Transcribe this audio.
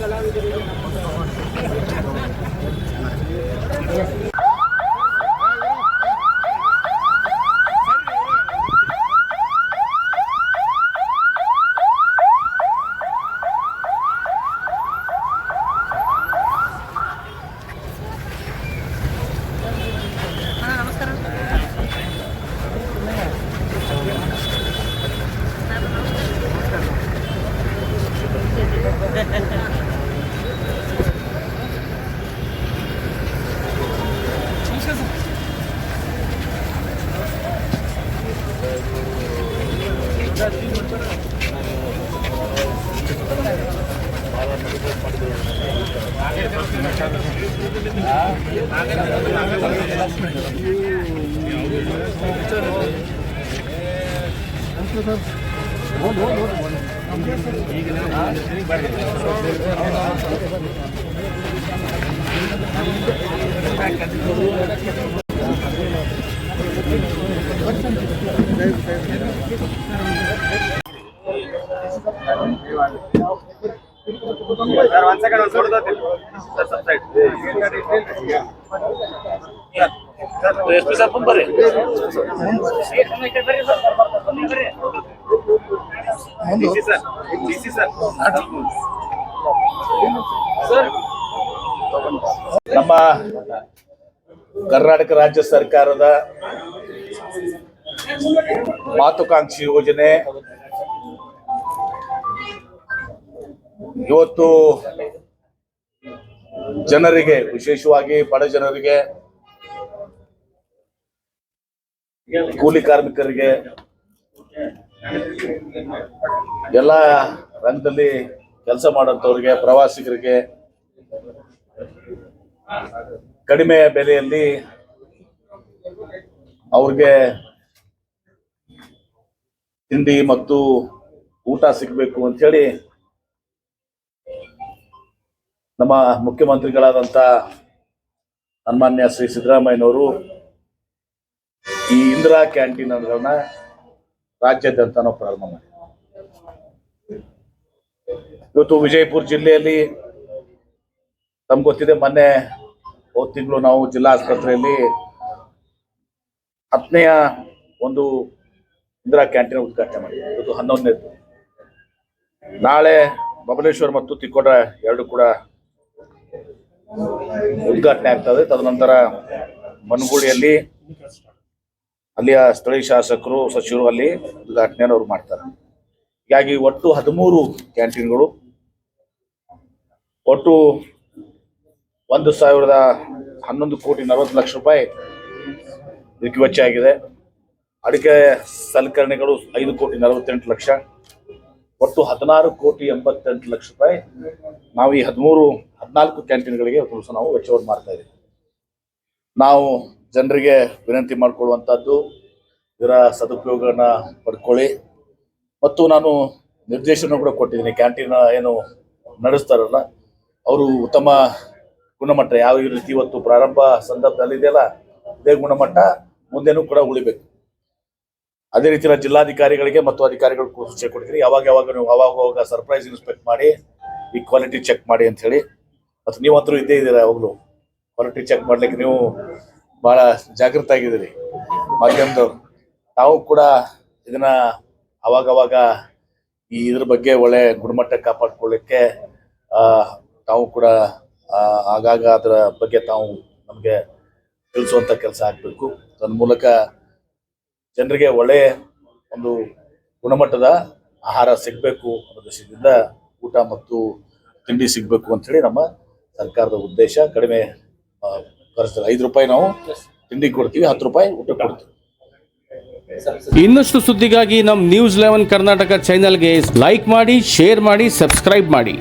ಕಲಾವಿದರಿಗೆ sir subside ನಮ್ಮ ಕರ್ನಾಟಕ ರಾಜ್ಯ ಸರ್ಕಾರದ ಮಾತುಕಾಂಕ್ಷಿ ಯೋಜನೆ ಇವತ್ತು ಜನರಿಗೆ, ವಿಶೇಷವಾಗಿ ಬಡ ಜನರಿಗೆ, ಕೂಲಿ ಕಾರ್ಮಿಕರಿಗೆ, ಎಲ್ಲ ರಂಗದಲ್ಲಿ ಕೆಲಸ ಮಾಡೋಂಥವ್ರಿಗೆ ಪ್ರವಾಸಿಗರಿಗೆ, ಕಡಿಮೆ ಬೆಲೆಯಲ್ಲಿ ಅವ್ರಿಗೆ ತಿಂಡಿ ಮತ್ತು ಊಟ ಸಿಗಬೇಕು ಅಂತ ಹೇಳಿ ನಮ್ಮ ಮುಖ್ಯಮಂತ್ರಿಗಳಾದಂಥ ಸನ್ಮಾನ್ಯ ಶ್ರೀ ಸಿದ್ದರಾಮಯ್ಯನವರು ಈ ಇಂದಿರಾ ಕ್ಯಾಂಟೀನ್ ಅನ್ನೋದನ್ನ ರಾಜ್ಯಾದ್ಯಂತ ನಾವು ಪ್ರಾರಂಭ ಮಾಡಿ ಇವತ್ತು ವಿಜಯಪುರ ಜಿಲ್ಲೆಯಲ್ಲಿ ತಮ್ಗೆ ಗೊತ್ತಿದೆ, ಮೊನ್ನೆ ಹೋದ ತಿಂಗಳು ನಾವು ಜಿಲ್ಲಾ ಆಸ್ಪತ್ರೆಯಲ್ಲಿ ಹತ್ತನೆಯ ಒಂದು ಇಂದಿರಾ ಕ್ಯಾಂಟೀನ್ ಉದ್ಘಾಟನೆ ಮಾಡಿದ್ವಿ. ಇವತ್ತು ಹನ್ನೊಂದನೇದು ನಾಳೆ ಬಬಲೇಶ್ವರ್ ಮತ್ತು ತಿಕ್ಕೋಟ ಎರಡು ಕೂಡ ಉದ್ಘಾಟನೆ ಆಗ್ತದೆ. ತದನಂತರ ಮನಗೂಳಿಯಲ್ಲಿ ಅಲ್ಲಿಯ ಸ್ಥಳೀಯ ಶಾಸಕರು, ಸಚಿವರು ಅಲ್ಲಿ ಉದ್ಘಾಟನೆಯನ್ನು ಅವರು ಮಾಡ್ತಾರೆ. ಹೀಗಾಗಿ ಒಟ್ಟು ಹದಿಮೂರು ಕ್ಯಾಂಟೀನ್ಗಳು, ಒಟ್ಟು ಒಂದು ಸಾವಿರದ ಹನ್ನೊಂದು ಕೋಟಿ ನಲವತ್ತು ಲಕ್ಷ ರೂಪಾಯಿ ಇದಕ್ಕೆ ವೆಚ್ಚ ಆಗಿದೆ. ಅಡಿಕೆ ಸಲಕರಣೆಗಳು ಐದು ಕೋಟಿ ನಲವತ್ತೆಂಟು ಲಕ್ಷ. ಒಟ್ಟು ಹದಿನಾರು ಕೋಟಿ ಎಂಬತ್ತೆಂಟು ಲಕ್ಷ ರೂಪಾಯಿ ನಾವು ಈ ಹದಿಮೂರು, ಹದಿನಾಲ್ಕು ಕ್ಯಾಂಟೀನ್ಗಳಿಗೆ ಇವತ್ತು ನಾವು ವೆಚ್ಚವನ್ನು ಮಾಡ್ತಾ ಇದ್ದೀವಿ ನಾವು ಜನರಿಗೆ ವಿನಂತಿ ಮಾಡಿಕೊಳ್ಳುವಂಥದ್ದು, ಇದರ ಸದುಪಯೋಗನ ಪಡ್ಕೊಳ್ಳಿ. ಮತ್ತು ನಾನು ನಿರ್ದೇಶನ ಕೂಡ ಕೊಟ್ಟಿದ್ದೀನಿ, ಕ್ಯಾಂಟೀನ್ ಏನು ನಡೆಸ್ತಾರಲ್ಲ ಅವರು ಉತ್ತಮ ಗುಣಮಟ್ಟ, ಯಾವ ರೀತಿ ಇವತ್ತು ಪ್ರಾರಂಭ ಸಂದರ್ಭದಲ್ಲಿ ಇದೆಯಲ್ಲ, ಇದೇ ಗುಣಮಟ್ಟ ಮುಂದೆನೂ ಕೂಡ ಉಳಿಬೇಕು. ಅದೇ ರೀತಿ ಜಿಲ್ಲಾಧಿಕಾರಿಗಳಿಗೆ ಮತ್ತು ಅಧಿಕಾರಿಗಳು ಸೂಚನೆ ಕೊಡ್ತೀರಿ ಯಾವಾಗ ಯಾವಾಗ ನೀವು ಅವಾಗ ಅವಾಗ ಸರ್ಪ್ರೈಸ್ ಇನ್ಸ್ಪೆಕ್ಟ್ ಮಾಡಿ, ಈ ಕ್ವಾಲಿಟಿ ಚೆಕ್ ಮಾಡಿ ಅಂತ ಹೇಳಿ. ಮತ್ತು ನೀವಂತರೂ ಇದ್ದೇ ಇದ್ದೀರ ಯಾವಾಗಲೂ ಕ್ವಾಲಿಟಿ ಚೆಕ್ ಮಾಡ್ಲಿಕ್ಕೆ ನೀವು ಭಾಳ ಜಾಗೃತ ಆಗಿದ್ದೀರಿ. ಮಾಧ್ಯಮದವ್ರು. ನಾವು ಕೂಡ ಇದನ್ನ ಅವಾಗ ಅವಾಗ ಈ ಇದ್ರ ಬಗ್ಗೆ ಒಳ್ಳೆ ಗುಣಮಟ್ಟ ಕಾಪಾಡ್ಕೊಳ್ಳಿಕ್ಕೆ ತಾವು ಕೂಡ ಆಗಾಗ ಅದರ ಬಗ್ಗೆ ತಾವು ನಮಗೆ ತಿಳಿಸುವಂಥ ಕೆಲಸ ಆಗಬೇಕು. ತನ್ನ ಮೂಲಕ ಜನರಿಗೆ ಒಳ್ಳೆಯ ಒಂದು ಗುಣಮಟ್ಟದ ಆಹಾರ ಸಿಗಬೇಕು ಅನ್ನೋ ದೃಷ್ಟಿಯಿಂದ ಊಟ ಮತ್ತು ತಿಂಡಿ ಸಿಗಬೇಕು ಅಂಥೇಳಿ ನಮ್ಮ ಸರ್ಕಾರದ ಉದ್ದೇಶ. ಕಡಿಮೆ ಆ, ಖರ್ಚು ಐದು ರೂಪಾಯಿ ನಾವು ತಿಂಡಿ ಕೊಡ್ತೀವಿ ಹತ್ತು ರೂಪಾಯಿ ಊಟ ಕೊಡ್ತೀವಿ. ಇನ್ನಷ್ಟು ಸುದ್ದಿಗಾಗಿ ನಮ್ಮ ನ್ಯೂಸ್ ಲೆವೆನ್ ಕರ್ನಾಟಕ ಚಾನೆಲ್ಗೆ ಲೈಕ್ ಮಾಡಿ ಶೇರ್ ಮಾಡಿ ಸಬ್ಸ್ಕ್ರೈಬ್ ಮಾಡಿ.